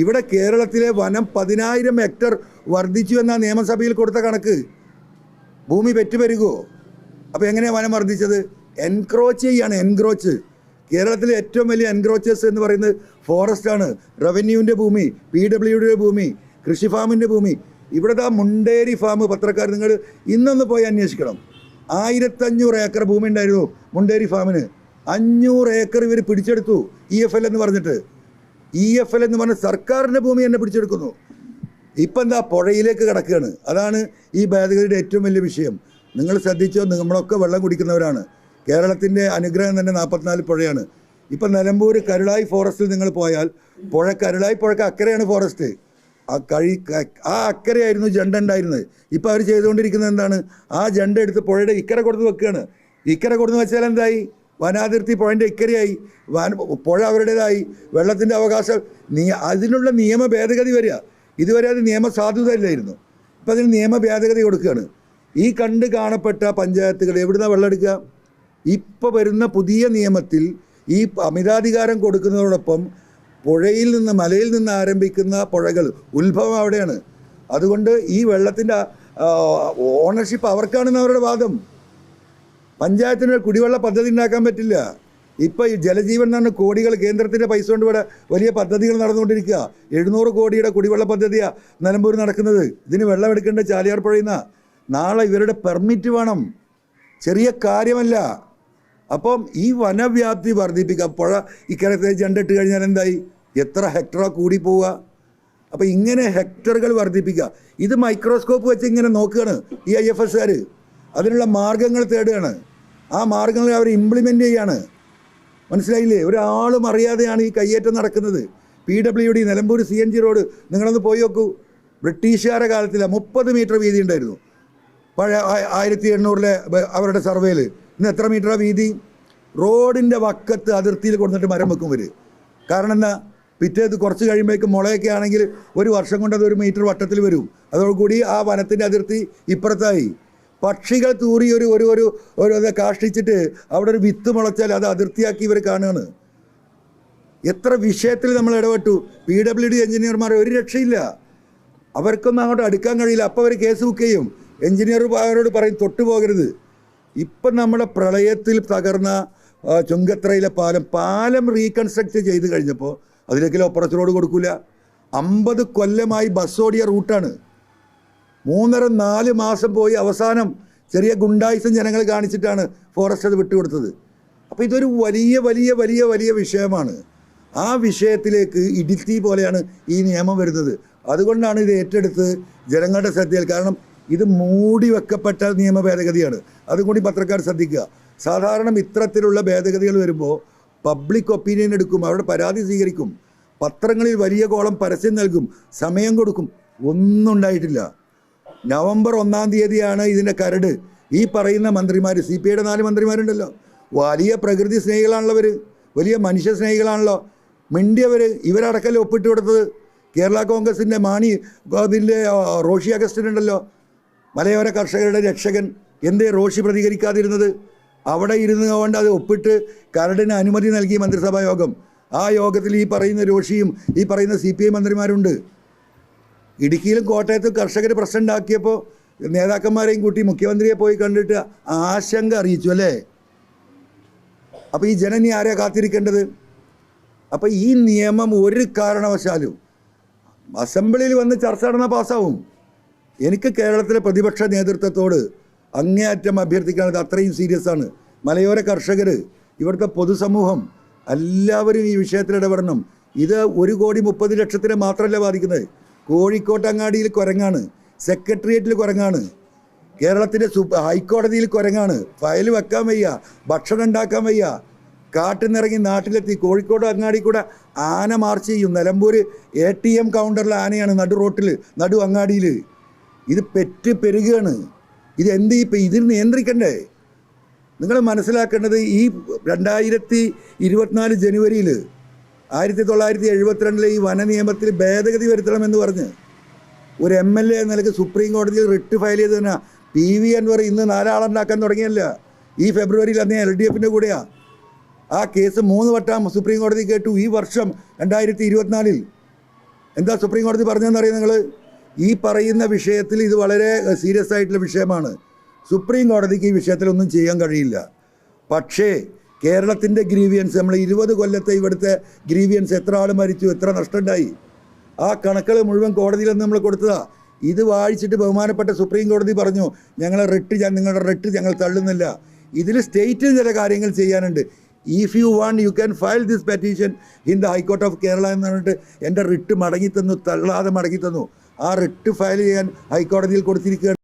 ഇവിടെ കേരളത്തിലെ വനം പതിനായിരം ഹെക്ടർ വർദ്ധിച്ചു എന്ന നിയമസഭയിൽ കൊടുത്ത കണക്ക്. ഭൂമി പെറ്റുപെരുകുമോ അപ്പോൾ എങ്ങനെയാണ് വനം വർദ്ധിച്ചത്? എൻക്രോച്ച് ചെയ്യാണ് എൻക്രോച്ച് കേരളത്തിലെ ഏറ്റവും വലിയ എൻക്രോച്ചേഴ്സ് എന്ന് പറയുന്നത് ഫോറസ്റ്റ് ആണ്. റവന്യൂവിന്റെ ഭൂമി പി ഡബ്ല്യുഡിയുടെ ഭൂമി കൃഷി ഫാമിന്റെ ഭൂമി. ഇവിടുത്തെ ആ മുണ്ടേരി ഫാം പത്രക്കാർ നിങ്ങൾ ഇന്നൊന്ന് പോയി അന്വേഷിക്കണം. ആയിരത്തഞ്ഞൂറ് ഏക്കർ ഭൂമി ഉണ്ടായിരുന്നു മുണ്ടേരി ഫാമിന് അഞ്ഞൂറ് ഏക്കർ ഇവർ പിടിച്ചെടുത്തു ഇ എഫ് എൽ എന്ന് പറഞ്ഞിട്ട്. ഇ എഫ് എൽ എന്ന് പറഞ്ഞ സർക്കാരിന്റെ ഭൂമി തന്നെ പിടിച്ചെടുക്കുന്നു. ഇപ്പം എന്താ പുഴയിലേക്ക് കിടക്കുകയാണ്. അതാണ് ഈ ഭേദഗതിയുടെ ഏറ്റവും വലിയ വിഷയം. നിങ്ങൾ ശ്രദ്ധിച്ചോ നമ്മളൊക്കെ വെള്ളം കുടിക്കുന്നവരാണ്. കേരളത്തിന്റെ അനുഗ്രഹം തന്നെ നാൽപ്പത്തിനാല് പുഴയാണ്. ഇപ്പം നിലമ്പൂർ കരുളായി ഫോറസ്റ്റിൽ നിങ്ങൾ പോയാൽ പുഴ കരുളായി പുഴക്ക് അക്കരയാണ് ഫോറസ്റ്റ്. ആ കഴി ആ അക്കരയായിരുന്നു ജണ്ട ഉണ്ടായിരുന്നത്. ഇപ്പം അവർ ചെയ്തുകൊണ്ടിരിക്കുന്നത് എന്താണ്? ആ ജണ്ട എടുത്ത് പുഴയുടെ ഇക്കരെ കൊടുത്ത് വെക്കുകയാണ്. ഇക്കരെ കൊടുത്ത് വെച്ചാൽ എന്തായി? വനാതിർത്തി പുഴന്റെ ഇക്കരയായി വന പുഴ അവരുടേതായി. വെള്ളത്തിന്റെ അവകാശം. നീ അതിനുള്ള നിയമ ഭേദഗതി വരിക. ഇതുവരെ അത് നിയമസാധുത സാധുതയില്ലായിരുന്നു. ഇപ്പം അതിന് നിയമ ഭേദഗതി കൊടുക്കുകയാണ്. ഈ കണ്ട് കാണപ്പെട്ട പഞ്ചായത്തുകൾ എവിടുന്ന വെള്ളം എടുക്കുക? ഇപ്പോൾ വരുന്ന പുതിയ നിയമത്തിൽ ഈ അമിതാധികാരം കൊടുക്കുന്നതോടൊപ്പം പുഴയിൽ നിന്ന് മലയിൽ നിന്ന് ആരംഭിക്കുന്ന പുഴകൾ ഉത്ഭവം അവിടെയാണ്. അതുകൊണ്ട് ഈ വെള്ളത്തിന്റെ ഓണർഷിപ്പ് അവർക്കാണെന്ന് അവരുടെ വാദം. പഞ്ചായത്തിന് കുടിവെള്ള പദ്ധതി ഉണ്ടാക്കാൻ പറ്റില്ല. ഇപ്പോൾ ഈ ജലജീവൻ എന്ന് കോടികൾ കേന്ദ്രത്തിന്റെ പൈസ കൊണ്ട് ഇവിടെ വലിയ പദ്ധതികൾ നടന്നുകൊണ്ടിരിക്കുക. എഴുന്നൂറ് കോടിയുടെ കുടിവെള്ള പദ്ധതിയാണ് നിലമ്പൂർ നടക്കുന്നത്. ഇതിന് വെള്ളം എടുക്കേണ്ട ചാലിയാർ പുഴയിൽ നാളെ ഇവരുടെ പെർമിറ്റ് വേണം. ചെറിയ കാര്യമല്ല. അപ്പം ഈ വനവ്യാപ്തി വർദ്ധിപ്പിക്കുക. പുഴ ഇക്കരത്തെ ജണ്ടിട്ട് കഴിഞ്ഞാൽ എന്തായി? എത്ര ഹെക്ടറാ കൂടി പോവുക? അപ്പോൾ ഇങ്ങനെ ഹെക്ടറുകൾ വർദ്ധിപ്പിക്കുക. ഇത് മൈക്രോസ്കോപ്പ് വെച്ച് ഇങ്ങനെ നോക്കുകയാണ് ഈ ഐ എഫ് എസ്സുകാർ അതിനുള്ള മാർഗങ്ങൾ തേടുകയാണ്. ആ മാർഗങ്ങൾ അവർ ഇംപ്ലിമെന്റ് ചെയ്യാണ് മനസ്സിലായില്ലേ? ഒരാളും അറിയാതെയാണ് ഈ കയ്യേറ്റം നടക്കുന്നത്. P W D Nilambur C N G road നിങ്ങളൊന്ന് പോയി നോക്കൂ. ബ്രിട്ടീഷുകാരുടെ കാലത്തിലെ മുപ്പത് മീറ്റർ വീതി ഉണ്ടായിരുന്നു. പഴയ ആയിരത്തി എണ്ണൂറിലെ അവരുടെ സർവേയിൽ ഇന്ന് എത്ര മീറ്ററാണ് വീതി? റോഡിന്റെ വക്കത്ത് അതിർത്തിയിൽ കൊടുത്തിട്ട് മരം വെക്കും ഇവർ കാരണം എന്താ? പിറ്റേത് കുറച്ച് കഴിയുമ്പോഴേക്കും മുളയൊക്കെ ആണെങ്കിൽ ഒരു വർഷം കൊണ്ട് അത് ഒരു മീറ്റർ വട്ടത്തിൽ വരും. അതോടുകൂടി ആ വനത്തിന്റെ അതിർത്തി ഇപ്പുറത്തായി. പക്ഷികൾ തൂറി ഒരു ഒരു ഒരു ഒരു കാഷ്ടിച്ചിട്ട് അവിടെ ഒരു വിത്ത് മുളച്ചാൽ അത് അതിർത്തിയാക്കി ഇവർ കാണുകയാണ്. എത്ര വിഷയത്തിൽ നമ്മൾ ഇടപെട്ടു. പി ഡബ്ല്യു ഡി എഞ്ചിനീയർമാർ ഒരു രക്ഷയില്ല. അവർക്കൊന്നും അങ്ങോട്ട് അടുക്കാൻ കഴിയില്ല. അപ്പോൾ അവർ കേസ് ബുക്ക് ചെയ്യും. എഞ്ചിനീയർ അവരോട് പറയും തൊട്ടു പോകരുത്. ഇപ്പം നമ്മുടെ പ്രളയത്തിൽ തകർന്ന ചുങ്കത്രയിലെ പാലം പാലം റീകൺസ്ട്രക്ട് ചെയ്ത് കഴിഞ്ഞപ്പോൾ അതിലേക്ക് ഒപ്പറച്ച് റോഡ് കൊടുക്കില്ല അമ്പത് കൊല്ലമായി ബസ് ഓടിയ റൂട്ടാണ്. മൂന്നര നാല് മാസം പോയി അവസാനം ചെറിയ ഗുണ്ടായിസം ജനങ്ങൾ കാണിച്ചിട്ടാണ് ഫോറസ്റ്റ് അത് വിട്ടുകൊടുത്തത്. അപ്പോൾ ഇതൊരു വലിയ വലിയ വലിയ വലിയ വിഷയമാണ്. ആ വിഷയത്തിലേക്ക് ഇടുത്തി പോലെയാണ് ഈ നിയമം വരുന്നത്. അതുകൊണ്ടാണ് ഇത് ഏറ്റെടുത്ത് ജനങ്ങളുടെ ശ്രദ്ധയിൽ കാരണം ഇത് മൂടി വെക്കപ്പെട്ട നിയമ ഭേദഗതിയാണ്. അതുകൂടി പത്രക്കാർ ശ്രദ്ധിക്കുക. സാധാരണ ഇത്തരത്തിലുള്ള ഭേദഗതികൾ വരുമ്പോൾ പബ്ലിക് ഒപ്പീനിയൻ എടുക്കും അവരുടെ പരാതി സ്വീകരിക്കും പത്രങ്ങളിൽ വലിയ കോളം പരസ്യം നൽകും സമയം കൊടുക്കും. ഒന്നും ഉണ്ടായിട്ടില്ല. നവംബർ ഒന്നാം തീയതിയാണ് ഇതിന്റെ കരട്. ഈ പറയുന്ന മന്ത്രിമാർ സി പി ഐയുടെ നാല് മന്ത്രിമാരുണ്ടല്ലോ. വലിയ പ്രകൃതി സ്നേഹികളാണല്ലോ അവർ വലിയ മനുഷ്യ സ്നേഹികളാണല്ലോ. മിണ്ടിയവർ ഇവരടക്കല്ലേ ഒപ്പിട്ട് കൊടുത്തത്? കേരള കോൺഗ്രസിന്റെ മാണി അതിന്റെ റോഷി അഗസ്റ്റിൻ ഉണ്ടല്ലോ. മലയോര കർഷകരുടെ രക്ഷകൻ. എന്തേ റോഷി പ്രതികരിക്കാതിരുന്നത്? അവിടെ ഇരുന്ന് കൊണ്ട് അത് ഒപ്പിട്ട് കരടിന് അനുമതി നൽകി മന്ത്രിസഭാ യോഗം. ആ യോഗത്തിൽ ഈ പറയുന്ന രോഷിയും ഈ പറയുന്ന സി പി ഐ മന്ത്രിമാരുണ്ട്. ഇടുക്കിയിലും കോട്ടയത്തും കർഷകർ പ്രശ്നം ഉണ്ടാക്കിയപ്പോൾ നേതാക്കന്മാരെയും കൂട്ടി മുഖ്യമന്ത്രിയെ പോയി കണ്ടിട്ട് ആശങ്ക അറിയിച്ചു അല്ലേ? അപ്പോൾ ഈ ജനനി ആരെയാണ് കാത്തിരിക്കേണ്ടത്? അപ്പോൾ ഈ നിയമം ഒരു കാരണവശാലും അസംബ്ലിയിൽ വന്ന് ചർച്ച നടന്നാൽ പാസ്സാവും. എനിക്ക് കേരളത്തിലെ പ്രതിപക്ഷ നേതൃത്വത്തോട് അങ്ങേയറ്റം അഭ്യർത്ഥിക്കാനത് അത്രയും സീരിയസ് ആണ്. മലയോര കർഷകർ ഇവിടുത്തെ പൊതുസമൂഹം എല്ലാവരും ഈ വിഷയത്തിൽ ഇടപെടണം. ഇത് ഒരു കോടി മുപ്പത് ലക്ഷത്തിനെ മാത്രമല്ല ബാധിക്കുന്നത്? കോഴിക്കോട്ട് അങ്ങാടിയിൽ കുരങ്ങാണ്. സെക്രട്ടേറിയറ്റിൽ കുരങ്ങാണ്. കേരളത്തിന്റെ സു ഹൈക്കോടതിയിൽ കുരങ്ങാണ്. ഫയൽ വെക്കാൻ വയ്യ ഭക്ഷണം ഉണ്ടാക്കാൻ വയ്യ. കാട്ടിൽ നിന്നിറങ്ങി നാട്ടിലെത്തി. കോഴിക്കോട് അങ്ങാടി കൂടെ ആന മാർച്ച് ചെയ്യും. നിലമ്പൂർ എ ടി എം കൗണ്ടറിലെ ആനയാണ് നടു റോട്ടിൽ നടു അങ്ങാടിയിൽ ഇത് പെറ്റ് പെരുകയാണ് ഇത് എന്ത് ഇപ്പം ഇതിന് നിയന്ത്രിക്കണ്ടേ? നിങ്ങൾ മനസ്സിലാക്കേണ്ടത് ഈ രണ്ടായിരത്തി ഇരുപത്തിനാല് ജനുവരിയിൽ ആയിരത്തി തൊള്ളായിരത്തി എഴുപത്തിരണ്ടിലെ ഈ വന നിയമത്തിൽ ഭേദഗതി വരുത്തണമെന്ന് പറഞ്ഞ് ഒരു എം എൽ എ നിലയ്ക്ക് സുപ്രീം കോടതിയിൽ റിട്ട് ഫയൽ ചെയ്ത് തന്നെ പി വി അൻവർ ഇന്ന് നാലാളുണ്ടാക്കാൻ തുടങ്ങിയല്ല. ഈ ഫെബ്രുവരിയിൽ അന്ന് എൽ ഡി എഫിന്റെ കൂടെയാണ് ആ കേസ് മൂന്ന് വട്ടം സുപ്രീം കോടതി കേട്ടു. ഈ വർഷം രണ്ടായിരത്തി ഇരുപത്തിനാലിൽ എന്താ സുപ്രീം കോടതി പറഞ്ഞതെന്നറിയാം നിങ്ങൾ ഈ പറയുന്ന വിഷയത്തിൽ ഇത് വളരെ സീരിയസ് ആയിട്ടുള്ള വിഷയമാണ്. സുപ്രീം കോടതിക്ക് ഈ വിഷയത്തിൽ ഒന്നും ചെയ്യാൻ കഴിയില്ല. പക്ഷേ കേരളത്തിന്റെ ഗ്രീവിയൻസ് നമ്മൾ ഇരുപത് കൊല്ലത്തെ ഇവിടുത്തെ ഗ്രീവിയൻസ് എത്ര ആൾ മരിച്ചു എത്ര നഷ്ടമുണ്ടായി ആ കണക്കുകൾ മുഴുവൻ കോടതിയിൽ നമ്മൾ കൊടുത്തതാ. ഇത് വായിച്ചിട്ട് ബഹുമാനപ്പെട്ട സുപ്രീം കോടതി പറഞ്ഞു ഞങ്ങളെ റിട്ട് നിങ്ങളുടെ റിട്ട് ഞങ്ങൾ തള്ളുന്നില്ല. ഇതിൽ സ്റ്റേറ്റിന് ചില കാര്യങ്ങൾ ചെയ്യാനുണ്ട്. If you want you can file this petition in the high court of Kerala എന്ന് പറഞ്ഞിട്ട് എന്റെ റിട്ട് മടങ്ങി തന്നു തള്ളാതെ മടങ്ങി തന്നു ആ റിട്ട് ഫയൽ ചെയ്യാൻ ഹൈക്കോടതിയിൽ കൊടുത്തിരിക്കുകയാണ്.